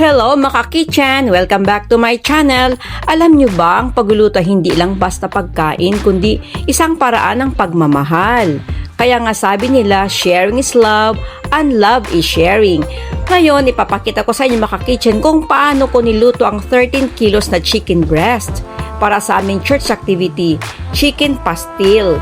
Hello mga kitchen! Welcome back to my channel. Alam nyo ba ang pagluluto hindi lang basta pagkain kundi isang paraan ng pagmamahal. Kaya nga sabi nila, sharing is love and love is sharing. Ngayon, ipapakita ko sa inyo mga kitchen kung paano ko niluto ang 13 kilos na chicken breast para sa aming church activity, chicken pastil.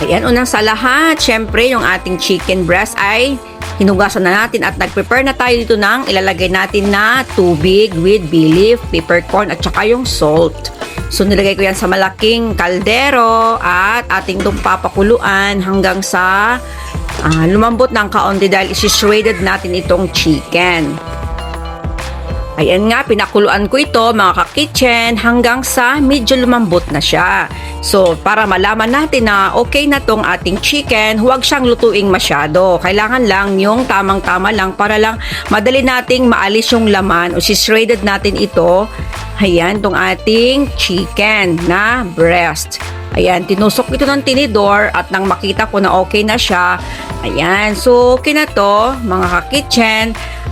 Ayan, unang sa lahat, syempre yung ating chicken breast ay hinugasan na natin at nag-prepare na tayo dito ng ilalagay natin na tubig with leaf, peppercorn at saka yung salt. So nilagay ko yan sa malaking kaldero at ating itong papakuluan hanggang sa ah, lumambot ng kaunti dahil isi-shredded natin itong chicken. Ayan nga, pinakuluan ko ito mga ka-kitchen hanggang sa medyo lumambot na siya. So, para malaman natin na okay na tong ating chicken, huwag siyang lutuing masyado. Kailangan lang yung tamang-tama lang para lang madali nating maalis yung laman o si-shredded natin ito. Ayan, tong ating chicken na breast. Ayan, tinusok ito ng tinidor at nang makita ko na okay na siya, ayan, so okay na to, mga ka-kitchen.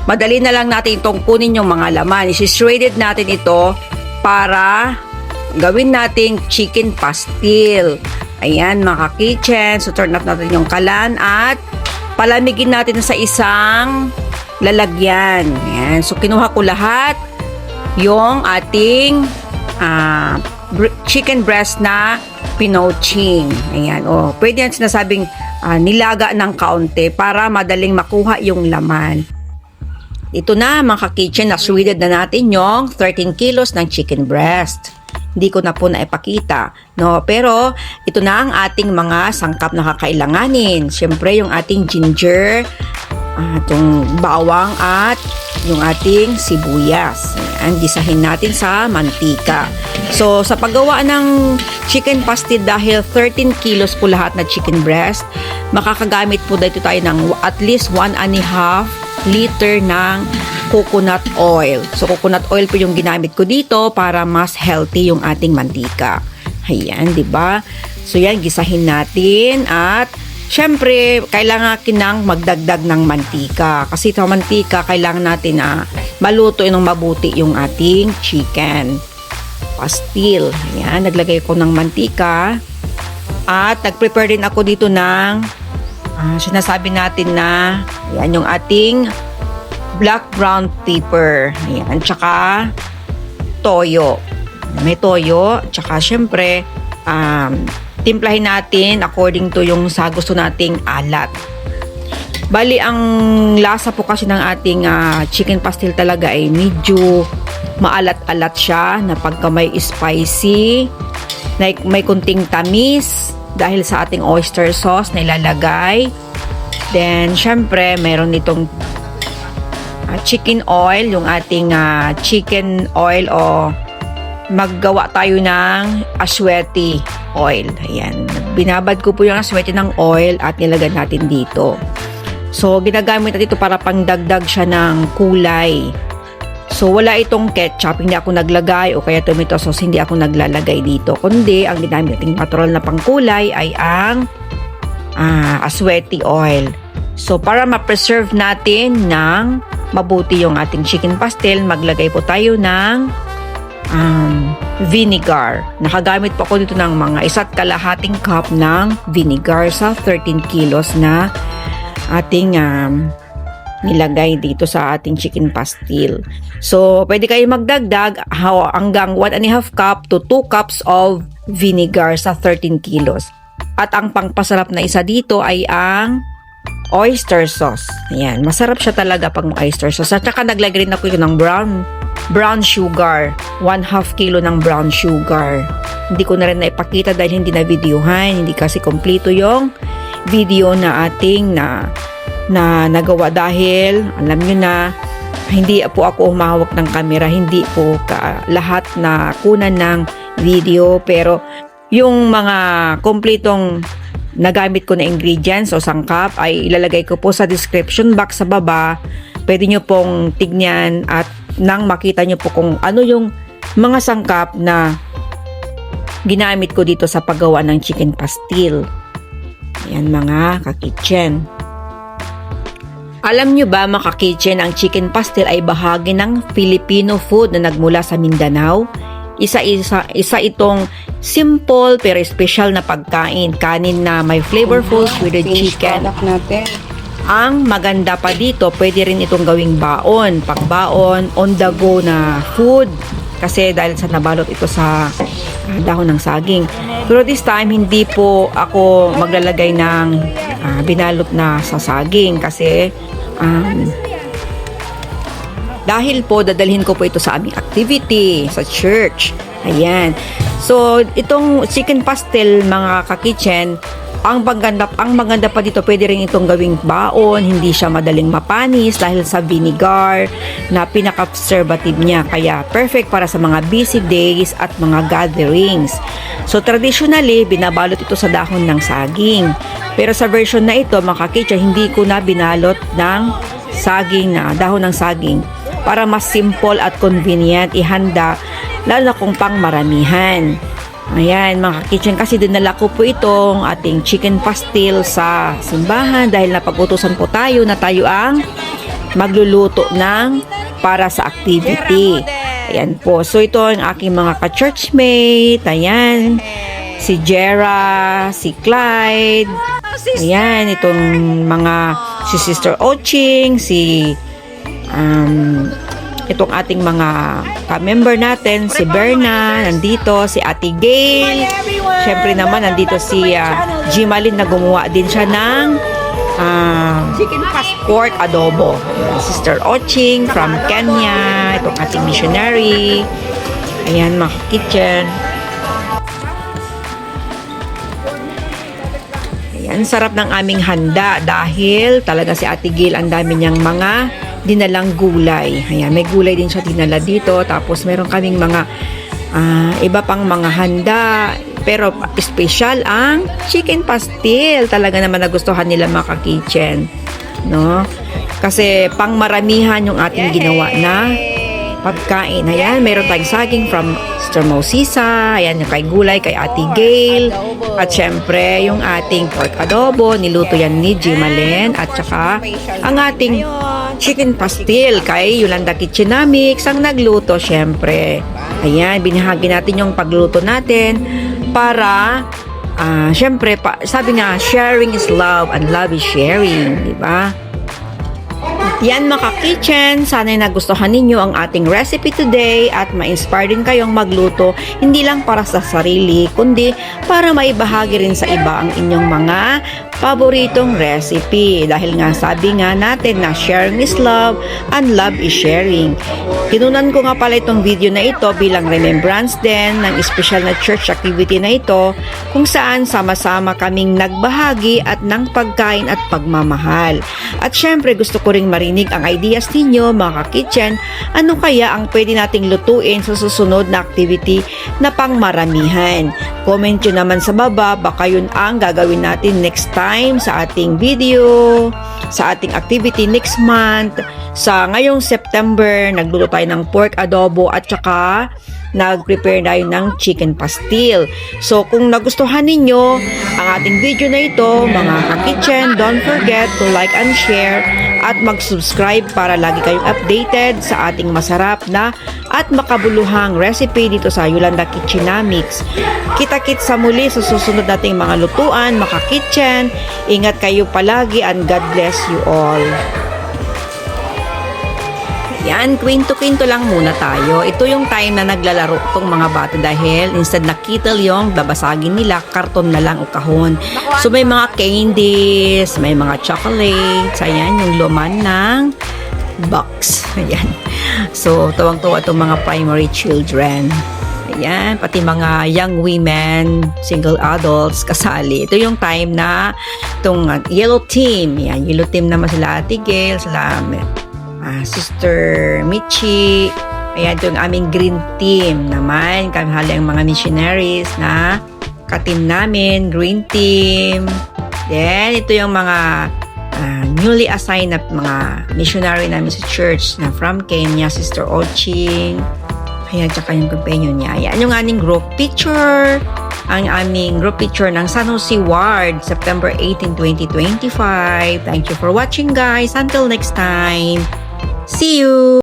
Madali na lang natin itong kunin yung mga laman. Isi-shredded natin ito para gawin nating chicken pastil. Ayan, mga ka-kitchen. So, turn off natin yung kalan at palamigin natin sa isang lalagyan. Ayan. So, kinuha ko lahat yung ating br- chicken breast na pinoching. Ayan, oh, pwede yan sinasabing ah, nilaga ng kaunti para madaling makuha yung laman. Ito na mga ka-kitchen, na-shredded na natin yung 13 kilos ng chicken breast. Hindi ko na po naipakita. No? Pero ito na ang ating mga sangkap na kakailanganin. Siyempre yung ating ginger, at yung bawang at yung ating sibuyas. Ayan, gisahin natin sa mantika. So, sa paggawa ng chicken pastil dahil 13 kilos po lahat na chicken breast, makakagamit po dito tayo ng at least 1 and a half liter ng coconut oil. So, coconut oil po yung ginamit ko dito para mas healthy yung ating mantika. Ayan, di ba? So, yan, gisahin natin at Siyempre, kailangan kinang magdagdag ng mantika. Kasi sa mantika, kailangan natin na maluto ng mabuti yung ating chicken. Pastil. Ayan, naglagay ko ng mantika. At nag-prepare din ako dito ng ah, sinasabi natin na yan yung ating black brown pepper. Ayan, tsaka toyo. May toyo, tsaka syempre um, timplahin natin according to yung sa gusto nating alat. Bali, ang lasa po kasi ng ating ah, chicken pastil talaga ay medyo maalat-alat siya na pagka may spicy, like may kunting tamis dahil sa ating oyster sauce na ilalagay. Then, syempre, meron nitong ah, chicken oil, yung ating ah, chicken oil o maggawa tayo ng asweti oil. Ayan. Binabad ko po yung asweti ng oil at nilagay natin dito. So, ginagamit natin ito para pangdagdag siya ng kulay. So, wala itong ketchup, hindi ako naglagay o kaya tomato sauce, hindi ako naglalagay dito. Kundi, ang ginamit nating natural na pangkulay ay ang ah, asweti oil. So, para ma-preserve natin ng mabuti yung ating chicken pastel, maglagay po tayo ng um, vinegar. Nakagamit po ako dito ng mga isa't kalahating cup ng vinegar sa 13 kilos na ating um, nilagay dito sa ating chicken pastil. So, pwede kayo magdagdag hanggang 1 and a half cup to 2 cups of vinegar sa 13 kilos. At ang pangpasarap na isa dito ay ang oyster sauce. Ayan, masarap siya talaga pag may oyster sauce. At saka naglagay rin ako ng brown brown sugar. 1 half kilo ng brown sugar. Hindi ko na rin naipakita dahil hindi na videohan. Hindi kasi kompleto yung video na ating na na nagawa dahil alam nyo na hindi po ako humahawak ng camera hindi po ka, lahat na kunan ng video pero yung mga kompletong nagamit ko na ingredients o sangkap ay ilalagay ko po sa description box sa baba pwede nyo pong tignan at nang makita nyo po kung ano yung mga sangkap na ginamit ko dito sa paggawa ng chicken pastil. Yan mga kakitchen. Alam nyo ba mga kitchen ang chicken pastel ay bahagi ng Filipino food na nagmula sa Mindanao? Isa-isa isa itong simple pero special na pagkain. Kanin na may flavorful with chicken. product natin. Ang maganda pa dito, pwede rin itong gawing baon, pagbaon, on the go na food. Kasi dahil sa nabalot ito sa ah, dahon ng saging. Pero this time, hindi po ako maglalagay ng ah, binalot na sa saging kasi um, dahil po dadalhin ko po ito sa aming activity sa church. Ayan. So, itong chicken pastel mga ka-kitchen, ang maganda, ang maganda pa dito, pwede rin itong gawing baon, hindi siya madaling mapanis dahil sa vinegar na pinaka-preservative niya. Kaya perfect para sa mga busy days at mga gatherings. So traditionally, binabalot ito sa dahon ng saging. Pero sa version na ito, mga kitchen, hindi ko na binalot ng saging na dahon ng saging para mas simple at convenient ihanda lalo na kung pang maramihan. Ayan, mga kitchen kasi dinala ko po itong ating chicken pastil sa simbahan dahil napag-utusan po tayo na tayo ang magluluto ng para sa activity. Ayan po. So ito ang aking mga ka-churchmate. Ayan. Si Jera, si Clyde. Ayan, itong mga si Sister Oching, si um, itong ating mga ka-member natin, si Berna, nandito, si Ate Gail. Siyempre naman, nandito si uh, Jimalin na gumawa din siya ng chicken passport adobo. Sister Oching from Kenya, itong ating missionary. Ayan, mga kitchen. Ayan, sarap ng aming handa dahil talaga si Ate Gil ang dami niyang mga dinalang gulay. Ayan, may gulay din siya dinala dito. Tapos meron kaming mga ah, iba pang mga handa. Pero special ang chicken pastil. Talaga naman nagustuhan nila mga ka-kitchen. No? Kasi pang maramihan yung ating ginawa na pagkain. Ayan, meron tayong saging from Sister Mosisa. Ayan, yung kay gulay, kay Ate Gail. At syempre, yung ating pork adobo. Niluto yan ni Jimalen. At saka, ang ating chicken pastil kay Yolanda Kitchenamics ang nagluto syempre. Ayan, binahagi natin yung pagluto natin para ah syempre pa, sabi nga sharing is love and love is sharing, di ba? Yan mga kitchen, sana'y nagustuhan ninyo ang ating recipe today at ma-inspire din kayong magluto hindi lang para sa sarili kundi para maibahagi rin sa iba ang inyong mga paboritong recipe dahil nga sabi nga natin na sharing is love and love is sharing. Kinunan ko nga pala itong video na ito bilang remembrance din ng special na church activity na ito kung saan sama-sama kaming nagbahagi at ng pagkain at pagmamahal. At syempre gusto ko ring marinig ang ideas ninyo mga kitchen ano kaya ang pwede nating lutuin sa susunod na activity na pangmaramihan. Comment nyo naman sa baba baka yun ang gagawin natin next time sa ating video, sa ating activity next month. Sa ngayong September, nagluluto tayo ng pork adobo at saka nag-prepare tayo ng chicken pastil. So, kung nagustuhan ninyo ang ating video na ito, mga ka-kitchen, don't forget to like and share at mag-subscribe para lagi kayong updated sa ating masarap na at makabuluhang recipe dito sa Yolanda Kitchenamics. Kita-kit sa muli sa susunod nating mga lutuan, mga kitchen. Ingat kayo palagi and God bless you all. Yan, kwento-kwento lang muna tayo. Ito yung time na naglalaro tong mga bata dahil instead na kittle yung babasagin nila, karton na lang o kahon. So may mga candies, may mga chocolates, ayan yung laman ng box. Ayan. So tuwang-tuwa itong mga primary children. Ayan, pati mga young women, single adults, kasali. Ito yung time na itong uh, yellow team. Yan, yellow team naman sila Ate Gail, sila ah, Sister Michi. Ayan, yung aming green team naman. Kami hali ang mga missionaries na ka-team namin, green team. Then, ito yung mga ah, newly assigned na mga missionary namin sa church na from Kenya, Sister Oching. Ayan, tsaka yung companion niya. Ayan yung aning group picture. ang aming group picture ng San Jose Ward, September 18, 2025. Thank you for watching guys. Until next time. See you!